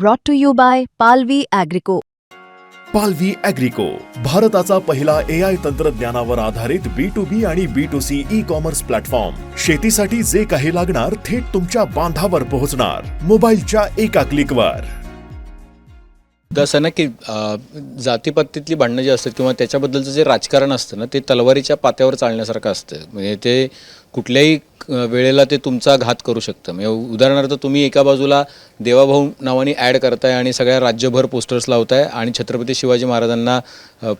brought to you by Palvi Agrico. पालवी अॅग्रिको भारताचा पहिला ए आय तंत्रज्ञानावर आधारित बी टू बी आणि B to C e commerce platform शेतीसाठी जे काही लागणार थेट तुमच्या बांधावर पोहोचणार. मोबाईलच्या एका क्लिकवर असं ना की जातीपातीतली भांडणं जी असतात किंवा त्याच्याबद्दलचं जे राजकारण असतं ना ते तलवारीच्या पात्यावर चालण्यासारखं असतं. म्हणजे ते कुठल्याही वेळेला ते तुमचा घात करू शकतं. म्हणजे उदाहरणार्थ तुम्ही एका बाजूला देवाभाऊ नावाने ॲड करताय आणि सगळ्या राज्यभर पोस्टर्स लावताय आणि छत्रपती शिवाजी महाराजांना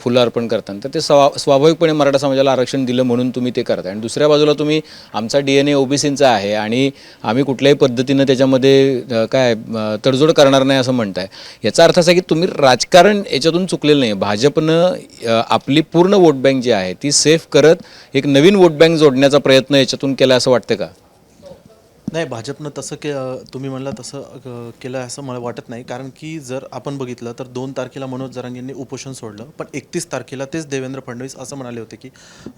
फुलं अर्पण करताय तर ते स्वा स्वाभाविकपणे मराठा समाजाला आरक्षण दिलं म्हणून तुम्ही ते करताय. आणि दुसऱ्या बाजूला तुम्ही आमचा डी एन ए ओबीसींचा आहे आणि आम्ही कुठल्याही पद्धतीनं त्याच्यामध्ये काय तडजोड करणार नाही असं म्हणताय. याचा अर्थ असा की तुम्ही राजकारण याच्यातून चुकलेलं नाही भाजपनं आपली पूर्ण वोट बँक जी आहे ती सेफ करत एक नवीन वोट बँक जोडण्याचा प्रयत्न याच्यातून केला असं वाटतं का? नाही भाजपनं तसं के तुम्ही म्हणला तसं अ, केलं असं मला वाटत नाही. कारण की जर आपण बघितलं तर दोन तारखेला मनोज जरांगेंनी उपोषण सोडलं पण एकतीस तारखेला तेच देवेंद्र फडणवीस असं म्हणाले होते की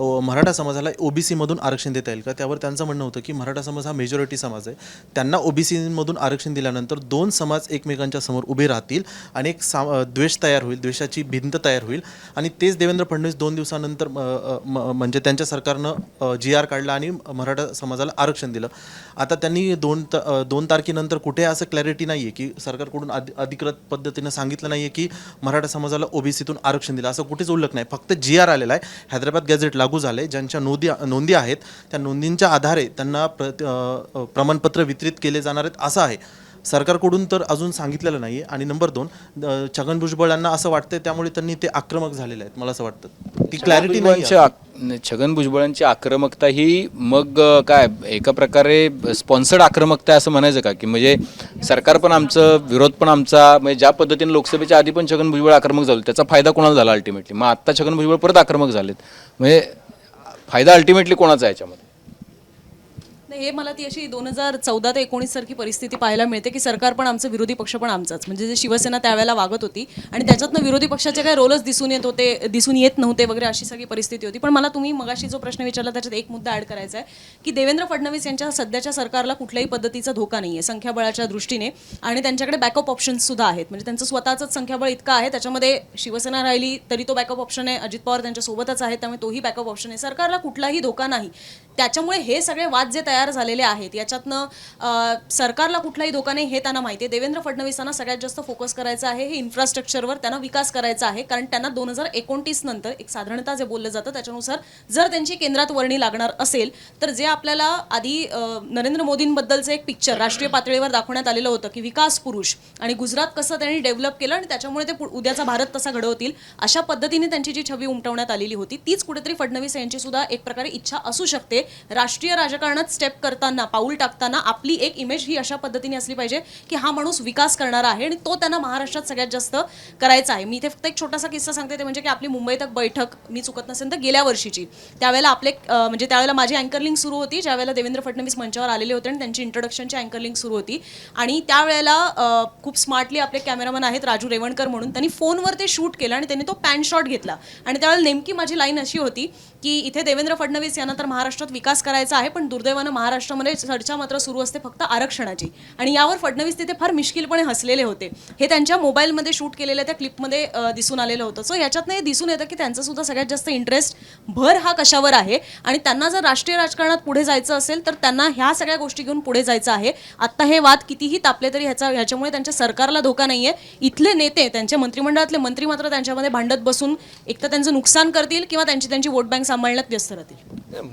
अ, मराठा समाजाला ओबीसीमधून आरक्षण देता येईल का? त्यावर त्यांचं म्हणणं होतं की मराठा समाज हा मेजॉरिटी समाज आहे. त्यांना ओबीसीमधून आरक्षण दिल्यानंतर दोन समाज एकमेकांच्या समोर उभे राहतील आणि एक सा अ, द्वेष तयार होईल द्वेषाची भिंत तयार होईल. आणि तेच देवेंद्र फडणवीस दोन दिवसानंतर अ, अ, म- म्हणजे त्यांच्या सरकारनं जी आर काढला आणि मराठा समाजाला आरक्षण दिलं. आता त्यांनी दोन त दोन तारखेनंतर कुठे असं क्लॅरिटी नाही आहे की सरकारकडून अधि अधिकृत पद्धतीनं सांगितलं नाही आहे की मराठा समाजाला ओबीसीतून आरक्षण दिलं. असं कुठेच उल्लेख नाही. फक्त जी आर आलेला आहे. हैदराबाद गॅझेट लागू झाले ज्यांच्या नोंदी नोंदी आहेत त्या नोंदींच्या आधारे त्यांना प्र प्रमाणपत्र वितरित केले जाणार आहेत असं आहे. सरकारकडून तर अजून सांगितलेलं नाही आहे आणि नंबर दोन अ, छगन भुजबळ यांना असं वाटतंय त्यामुळे त्यांनी ते आक्रमक झालेले आहेत मला असं वाटतं. ती क्लॅरिटी नाही भुजबळांची आहे. आक- छगन भुजबळांची आक्रमकता ही मग अ, काय एका प्रकारे स्पॉन्सर्ड आक्रमकता आहे असं म्हणायचं का? की म्हणजे सरकार पण आमचं विरोध पण आमचा म्हणजे ज्या पद्धतीने लोकसभेच्या आधी पण छगन भुजबळ आक्रमक झालं त्याचा फायदा कोणाला झाला अल्टिमेटली मग आत्ता छगन भुजबळ परत आक्रमक झालेत. म्हणजे फायदा अल्टिमेटली कोणाचा आहे याच्यामध्ये? नाही, हे मला ती अशी दोन हजार चौदा ते एकोणीस सारखी परिस्थिती पाहायला मिळते की सरकार पण आमचं विरोधी पक्ष पण आमचाच. म्हणजे जे शिवसेना त्यावेळेला वागत होती आणि त्याच्यातनं विरोधी पक्षाचे काही रोलच दिसून येत होते दिसून येत नव्हते वगैरे अशी सगळी परिस्थिती होती. पण मला तुम्ही मगाशी जो प्रश्न विचारला त्याच्यात एक मुद्दा ॲड करायचा आहे की देवेंद्र फडणवीस यांच्या सध्याच्या सरकारला कुठल्याही पद्धतीचा धोका नाही आहे संख्याबळाच्या दृष्टीने. आणि त्यांच्याकडे बॅकअप ऑप्शन्स सुद्धा आहेत. म्हणजे त्यांचं स्वतःचंच संख्याबळ इतकं आहे त्याच्यामध्ये शिवसेना राहिली तरी तो बॅकअप ऑप्शन आहे अजित पवार त्यांच्यासोबतच आहे त्यामुळे तोही बॅकअप ऑप्शन आहे. सरकारला कुठलाही धोका नाही. त्याच्यामुळे हे सगळे वाद जे तयार झालेले आहेत याच्यातनं सरकारला कुठलाही धोका नाही हे त्यांना माहिती आहे. देवेंद्र फडणवीसांना सगळ्यात जास्त फोकस करायचा आहे हे इन्फ्रास्ट्रक्चरवर त्यांना विकास करायचा आहे कारण त्यांना दोन हजार एकोणतीस नंतर एक साधारणतः जे बोललं जातं त्याच्यानुसार जर त्यांची केंद्रात वर्णी लागणार असेल तर जे आपल्याला आधी नरेंद्र मोदींबद्दलचं एक पिक्चर राष्ट्रीय पातळीवर दाखवण्यात आलेलं होतं की विकास पुरुष आणि गुजरात कसं त्यांनी डेव्हलप केलं आणि त्याच्यामुळे ते पु- उद्याचा भारत तसा घडवतील अशा पद्धतीने त्यांची जी छवी उमटवण्यात आलेली होती तीच कुठेतरी फडणवीस यांची सुद्धा एक प्रकारे इच्छा असू शकते. राष्ट्रीय राजकारणात स्टेप करताना पाऊल टाकताना आपली एक इमेज ही अशा पद्धतीने असली पाहिजे की हा माणूस विकास करणारा आहे आणि तो त्यांना महाराष्ट्रात सगळ्यात जास्त करायचा आहे. मी इथे फक्त एक छोटासा किस्सा सांगते ते म्हणजे की आपली मुंबईत बैठक मी चुकत नसेल तर गेल्या वर्षीची. त्यावेळेला आपले म्हणजे त्यावेळेला माझी अँकरलिंग सुरू होती ज्यावेळेला देवेंद्र फडणवीस मंचावर आलेले होते आणि त्यांची इंट्रोडक्शनची अँकरलिंग सुरू होती. आणि त्यावेळेला खूप स्मार्टली आपले कॅमेरामन आहेत राजू रेवणकर म्हणून त्यांनी फोनवर ते शूट केलं आणि त्यांनी तो पॅन शॉट घेतला. आणि त्यावेळेला नेमकी माझी लाईन अशी होती की इथे देवेंद्र फडणवीस यांना तर महाराष्ट्रात विकास करायचा आहे पण दुर्दैवानं महाराष्ट्रामध्ये चर्चा मात्र सुरू असते फक्त आरक्षणाची. आणि यावर फडणवीस तिथे फार मिश्किलपणे हसलेले होते. हे त्यांच्या मोबाईलमध्ये शूट केलेल्या त्या क्लिपमध्ये दिसून आलेलं होतं. सो याच्यातनं हे दिसून येतं की त्यांचं सुद्धा सगळ्यात जास्त इंटरेस्ट भर हा कशावर आहे. आणि त्यांना जर राष्ट्रीय राजकारणात पुढे जायचं असेल तर त्यांना ह्या सगळ्या गोष्टी घेऊन पुढे जायचं आहे. आत्ता हे वाद कितीही तापले तरी ह्याचा ह्याच्यामुळे त्यांच्या सरकारला धोका नाही आहे इथले नेते त्यांच्या मंत्रिमंडळातले मंत्री मात्र त्यांच्यामध्ये भांडत बसून एक तर त्यांचं नुकसान करतील किंवा त्यांची त्यांची वोट बँक सांभाळण्यात व्यस्त राहतील.